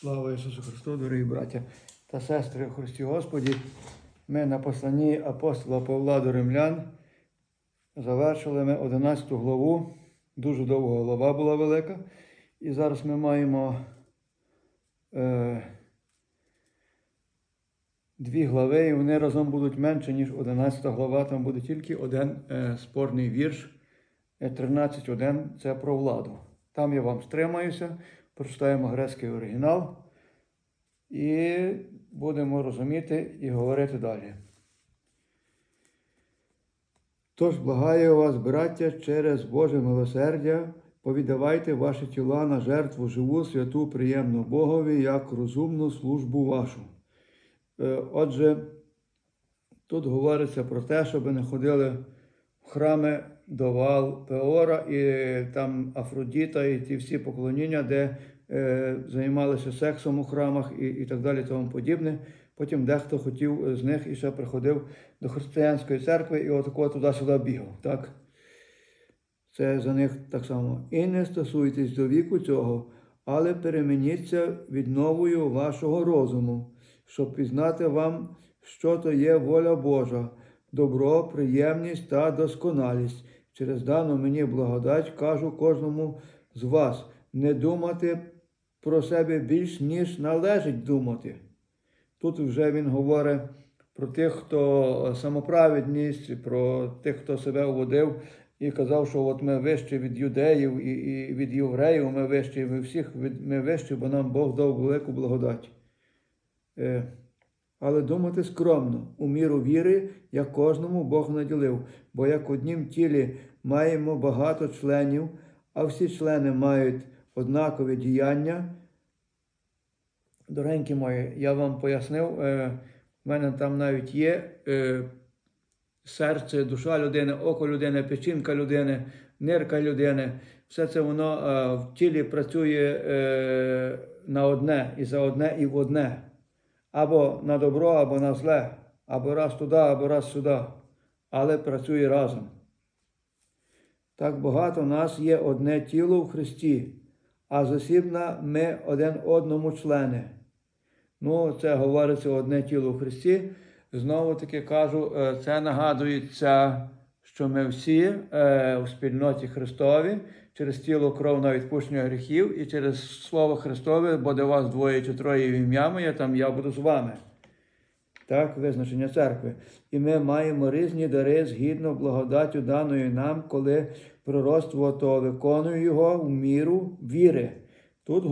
Слава Ісусу Христу, дорогі браття та сестри у Христі Господі. Ми на посланні апостола Павла до Римлян завершили ми 11 главу. Дуже довга глава була велика. І зараз ми маємо е, дві глави, і вони разом будуть менше, ніж 11 глава. Там буде тільки один е, спорний вірш. Е, 13.1 це про владу. Там я вам стримаюся, прочитаємо грецький оригінал і будемо розуміти і говорити далі. Тож благаю вас, браття, через Боже милосердя, повідавайте ваші тіла на жертву живу, святу, приємну Богові, як розумну службу вашу. Е, Отже, тут говориться про те, щоб не ходили в храми до Вал Пеора і там Афродіта, і ті всі поклоніння, де е, займалися сексом у храмах і, і так далі, тому подібне. Потім дехто хотів з них і ще приходив до християнської церкви і отако туди-сюди бігав. Так? Це за них так само. І не стосуйтесь до віку цього, але перемініться відновою вашого розуму, щоб пізнати вам, що то є воля Божа, добро, приємність та досконалість. Через дану мені благодать кажу кожному з вас не думати про себе більш, ніж належить думати. Тут вже він говорить про тих, хто самоправедність, про тих, хто себе уводив і казав, що от ми вищі від юдеїв і, і від євреїв, ми вищі, ми всіх ми вищі, бо нам Бог дав велику благодать. Але думати скромно, у міру віри, як кожному Бог наділив, бо як в однім тілі маємо багато членів, а всі члени мають однакові діяння. Доренькі мої, я вам пояснив, е, в мене там навіть є е, серце, душа людини, око людини, печінка людини, нирка людини. Все це воно е, в тілі працює е, на одне і за одне і в одне. Або на добро, або на зле, або раз туди, або раз сюди. Але працює разом. Так багато нас є одне тіло в Христі, а засібна ми один одному члени. Ну, це говориться одне тіло в Христі. Знову таки кажу, е, це нагадується, що ми всі е, у спільноті Христові через тіло кров на відпущення гріхів і через Слово Христове, буде вас двоє чи троє в ім'я моє, там я буду з вами. Так, визначення церкви. І ми маємо різні дари згідно благодаттю даної нам, коли пророцтво то виконує його в міру віри. Тут